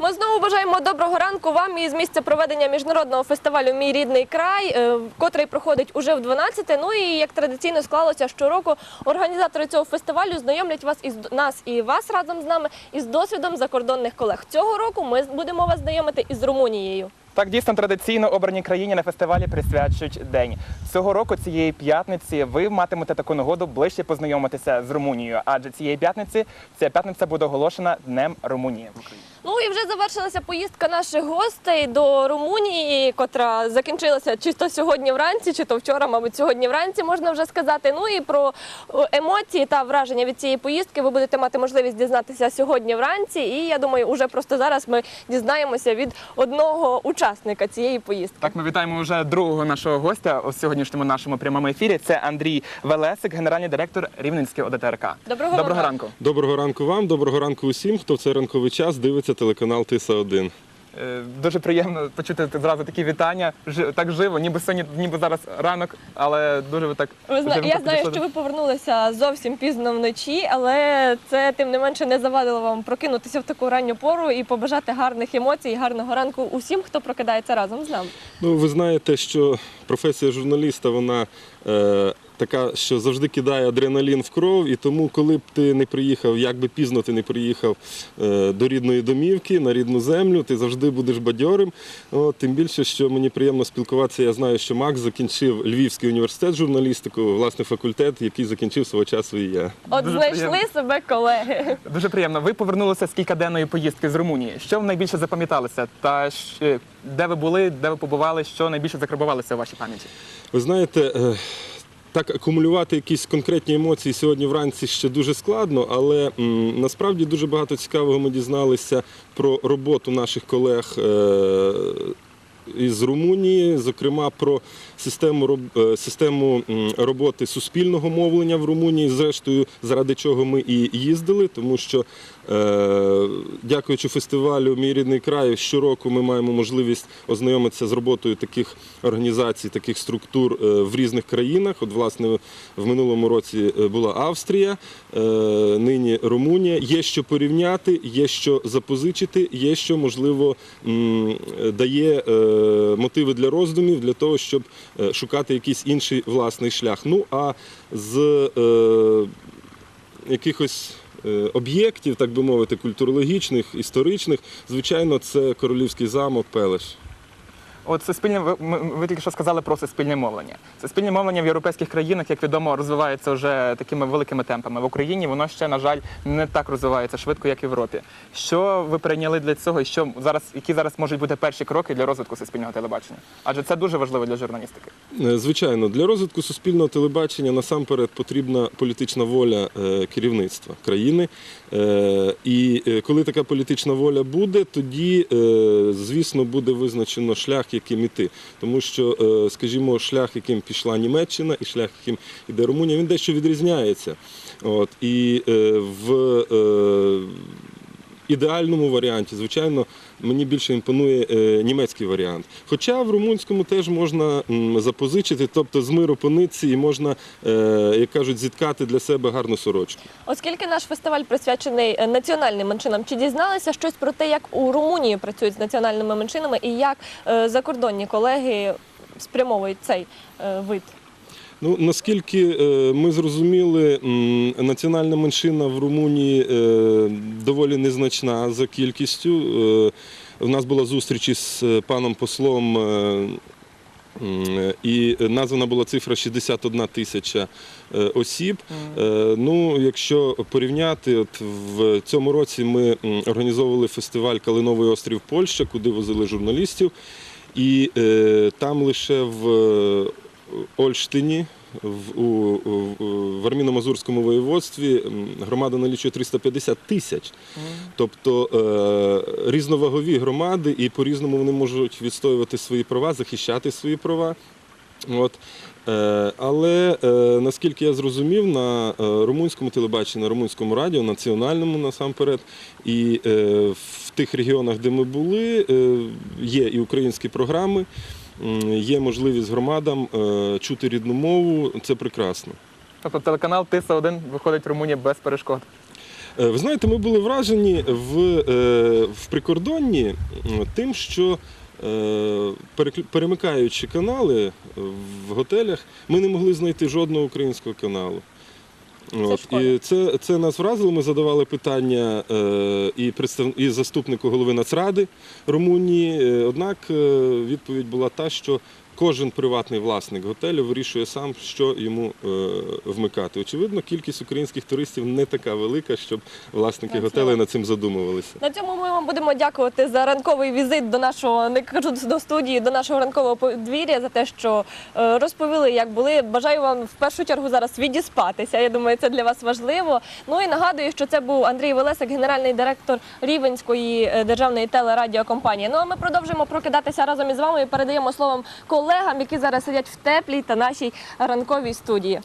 Ми знову бажаємо доброго ранку вам із місця проведення міжнародного фестивалю Мій рідний край, е, котрий проходить уже в 12-те. Ну і як традиційно склалося щороку, організатори цього фестивалю знайомлять вас із нас і вас разом з нами із досвідом закордонних колег. Цього року ми будемо вас знайомити із Румунією. Так, дійсно традиційно обраній країні на фестивалі присвячують день. Цього року цієї п'ятниці ви матимете таку нагоду ближче познайомитися з Румунією, адже цієї п'ятниці ця п'ятниця буде оголошена Днем Румунії. Ну і вже завершилася поїздка наших гостей до Румунії, котра закінчилася чи то сьогодні вранці, чи то вчора, мабуть, сьогодні вранці можна вже сказати. Ну і про е, емоції та враження від цієї поїздки ви будете мати можливість дізнатися сьогодні вранці. І я думаю, уже просто зараз ми дізнаємося від одного учасника цієї поїздки. Так, ми вітаємо вже другого нашого гостя у сьогоднішньому нашому прямому ефірі. Це Андрій Велесик, генеральний директор Рівненського ОДТРК. Доброго Доброго ранку. ранку. Доброго ранку вам, доброго ранку усім, хто в цей ранковий час дивиться телеканал Тиса 1 Е, Дуже приємно почути зразу такі вітання. Так живо, ніби сьогодні, ніби зараз ранок, але дуже ви так Ви зна... Я знаю, що ви повернулися зовсім пізно вночі, але це тим не менше не завадило вам прокинутися в таку ранню пору і побажати гарних емоцій, гарного ранку усім, хто прокидається разом з нами. Ну, ви знаєте, що професія журналіста вона е, така, що завжди кидає адреналін в кров, і тому, коли б ти не приїхав, як би пізно ти не приїхав е, до рідної домівки, на рідну землю, ти завжди будеш бадьорим. От, тим більше, що мені приємно спілкуватися. Я знаю, що Макс закінчив Львівський університет журналістику, власне, факультет, який закінчив свого часу і я. От Дуже знайшли приємно. себе колеги. Дуже приємно. Ви повернулися з кількаденної поїздки з Румунії. Що вам найбільше запам'яталося? Та де ви були, де ви побували, що найбільше закарбувалося у вашій пам'яті? Ви знаєте, е, так акумулювати якісь конкретні емоції сьогодні вранці ще дуже складно, але насправді дуже багато цікавого ми дізналися про роботу наших колег. е, Із Румунії, зокрема про систему е, систему роботи суспільного мовлення в Румунії, зрештою, заради чого ми і їздили, тому що, е, дякуючи фестивалю Мій рідний край, щороку ми маємо можливість ознайомитися з роботою таких організацій, таких структур е, в різних країнах. От, власне, в минулому році була Австрія, нині Румунія. Є що порівняти, є що запозичити, є що можливо дає мотиви для роздумів для того, щоб е, шукати якийсь інший власний шлях. Ну а з е, якихось е, об'єктів, так би мовити, культурологічних, історичних, звичайно, це королівський замок Пелеш. От суспільне, ви, ви тільки що сказали про суспільне мовлення. Суспільне мовлення в європейських країнах, як відомо, розвивається вже такими великими темпами. В Україні воно ще, на жаль, не так розвивається швидко, як в Європі. Що ви прийняли для цього і що зараз, які зараз можуть бути перші кроки для розвитку суспільного телебачення? Адже це дуже важливо для журналістики. Е, Звичайно, для розвитку суспільного телебачення насамперед потрібна політична воля е, керівництва країни. Е, І коли така політична воля буде, тоді, звісно, буде визначено шлях, яким іти. Тому що, е, скажімо, шлях, яким пішла Німеччина, і шлях, яким іде Румунія, він дещо відрізняється. От, І е, в е, ідеальному варіанті, звичайно, мені більше імпонує е, німецький варіант. Хоча в румунському теж можна запозичити, тобто з миру по нитці, і можна, е, як кажуть, зіткати для себе гарну сорочку. Оскільки наш фестиваль присвячений е, національним меншинам, чи дізналися щось про те, як у Румунії працюють з національними меншинами і як закордонні колеги спрямовують цей вид? Ну наскільки е, ми зрозуміли, національна меншина в Румунії е, доволі незначна за кількістю. Е, У нас була зустріч із е, паном послом. е, І названа була цифра 61 тисяча е, осіб. Е, Ну, якщо порівняти, от в цьому році ми організовували фестиваль Калиновий острів Польща, куди возили журналістів. І е, там лише в е, Ольштині, в, у, в Арміно-Мазурському воєводстві громада налічує 350 тисяч. Тобто е, різновагові громади, і по-різному вони можуть відстоювати свої права, захищати свої права. От. Е, але е, наскільки я зрозумів, на е, румунському телебаченні, на румунському радіо, національному насамперед, і е, в тих регіонах, де ми були, е, є і українські програми, є можливість громадам е, чути рідну мову. Це прекрасно. Тобто телеканал Тиса 1 виходить в Румунії без перешкод. Е, Ви знаєте, ми були вражені в, е, в прикордонні тим, що перемикаючи канали в готелях, ми не могли знайти жодного українського каналу. От, і це, це нас вразило. Ми задавали питання е, і, представ... і заступнику голови Нацради Румунії. Е, Однак е, відповідь була та, що кожен приватний власник готелю вирішує сам, що йому е, вмикати. Очевидно, кількість українських туристів не така велика, щоб власники готелей над цим задумувалися. На цьому ми вам будемо дякувати за ранковий візит до нашого, не кажу до студії, до нашого ранкового подвір'я, за те, що е, розповіли, як були. Бажаю вам в першу чергу зараз відіспатися. Я думаю, це для вас важливо. Ну і нагадую, що це був Андрій Велесик, генеральний директор Рівенської е, державної телерадіокомпанії. Ну а ми продовжуємо прокидатися разом із вами і передаємо словом колегам, які зараз сидять в теплій та нашій ранковій студії.